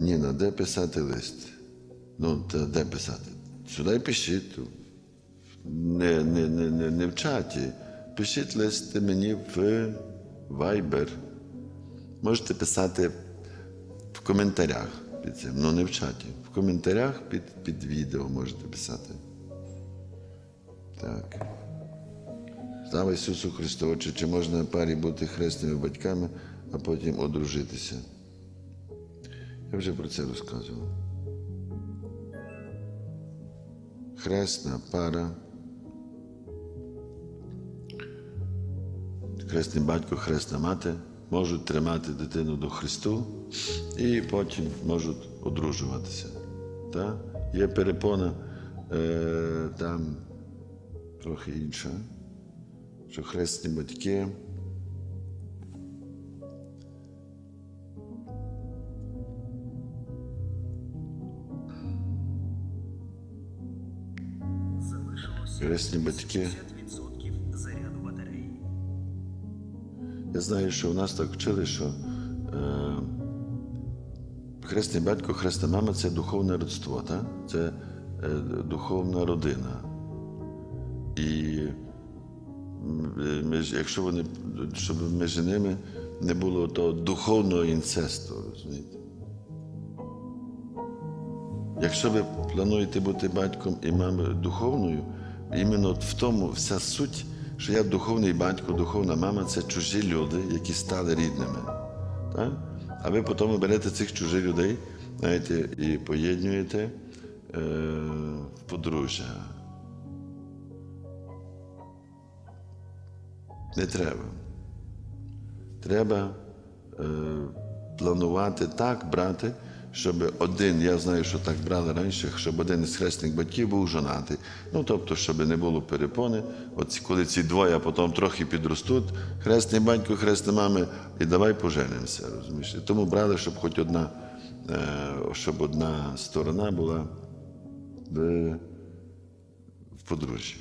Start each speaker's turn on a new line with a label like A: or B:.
A: Ніна, де писати лист? Ну, та де писати? Сюди пишіть. Не, не, не, не, не в чаті. Пишіть листи мені в Viber. Можете писати в коментарях під цим. Ну, не в чаті. В коментарях під, під відео можете писати. Так. Слава Ісусу Христу, Отче, чи можна парі бути хресними батьками, а потім одружитися? Я вже про це розказував. Хресна пара. Хресний батько, хресна мати можуть тримати дитину до Христу і потім можуть одружуватися. Та? Є перепона е, там трохи інша, що хресні батьки. Хресні батьки.
B: 50% заряду батареї.
A: Я знаю, що у нас так вчили, що е, хресний батько, хресна мама це духовне родство, так? це е, духовна родина. І м, між, якщо вони, щоб між ними не було того духовного інцесту, розумієте? Якщо ви плануєте бути батьком і мамою духовною, іменно в тому вся суть, що я духовний батько, духовна мама це чужі люди, які стали рідними. Так? А ви потім берете цих чужих людей знаєте, і поєднуєте е, в подружжя. Не треба. Треба е, планувати так брати, щоб один, я знаю, що так брали раніше, щоб один із хресних батьків був жонатий. Ну, тобто, щоб не було перепони. От коли ці двоє потім трохи підростуть, хресний батько, хресна мами, і давай поженимося. Розумієш? І тому брали, щоб хоч одна, е, щоб одна сторона була в, в подружжі.